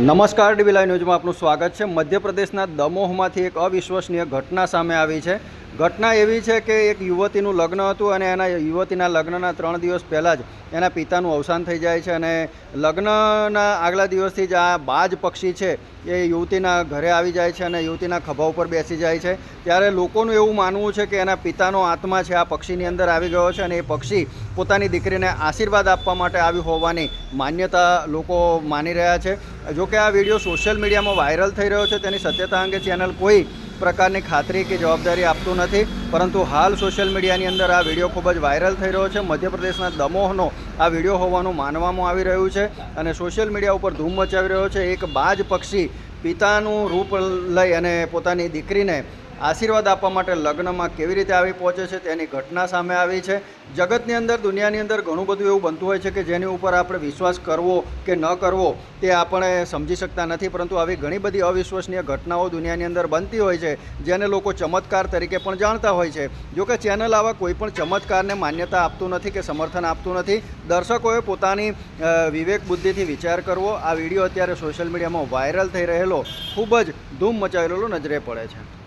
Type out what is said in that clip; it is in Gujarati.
નમસ્કાર ડીબી લાઈવ ન્યૂઝમાં આપનું સ્વાગત છે. મધ્યપ્રદેશના દમોહમાંથી એક અવિશ્વસનીય ઘટના સામે આવી છે. ઘટના એવી છે કે એક યુવતીનું લગ્ન હતું અને એના યુવતીના લગ્નના ત્રણ દિવસ પહેલાં જ એના પિતાનું અવસાન થઈ જાય છે અને લગ્નના આગલા દિવસથી જ આ બાજ પક્ષી છે એ યુવતીના ઘરે આવી જાય છે અને યુવતીના ખભા ઉપર બેસી જાય છે. ત્યારે લોકોનું એવું માનવું છે કે એના પિતાનો આત્મા છે આ પક્ષીની અંદર આવી ગયો છે અને એ પક્ષી પોતાની દીકરીને આશીર્વાદ આપવા માટે આવી હોવાની માન્યતા લોકો માની રહ્યા છે. જોકે આ વીડિયો સોશિયલ મીડિયામાં વાયરલ થઈ રહ્યો છે, તેની સત્યતા અંગે ચેનલ કોઈ પ્રકારની ખાતરી કે જવાબદારી આપતું નથી, પરંતુ હાલ સોશિયલ મીડિયાની અંદર આ વીડિયો ખૂબ જ વાયરલ થઈ રહ્યો છે. મધ્યપ્રદેશના દમોહનો આ વીડિયો હોવાનું માનવામાં આવી રહ્યું છે અને સોશિયલ મીડિયા ઉપર ધૂમ મચાવી રહ્યો છે. એક બાજ પક્ષી પિતાનું રૂપ લઈ અને પોતાની દીકરીને આશીર્વાદ આપવા માટે લગ્નમાં કેવી રીતે આવી પહોંચે છે તેની ઘટના સામે આવી છે. જગતની અંદર, દુનિયાની અંદર ઘણું બધું એવું બનતું હોય છે કે જેની ઉપર આપણે વિશ્વાસ કરવો કે ન કરવો તે આપણે સમજી શકતા નથી. પરંતુ આવી ઘણી બધી અવિશ્વસનીય ઘટનાઓ દુનિયાની અંદર બનતી હોય છે, જેને લોકો ચમત્કાર તરીકે પણ જાણતા હોય છે. જોકે ચેનલ આવા કોઈ પણ ચમત્કારને માન્યતા આપતું નથી કે સમર્થન આપતું નથી. દર્શકોએ પોતાની વિવેક બુદ્ધિથી વિચાર કરવો. આ વીડિયો અત્યારે સોશિયલ મીડિયામાં વાયરલ થઈ રહેલો, ખૂબ જ ધૂમ મચાવેલો નજરે પડે છે.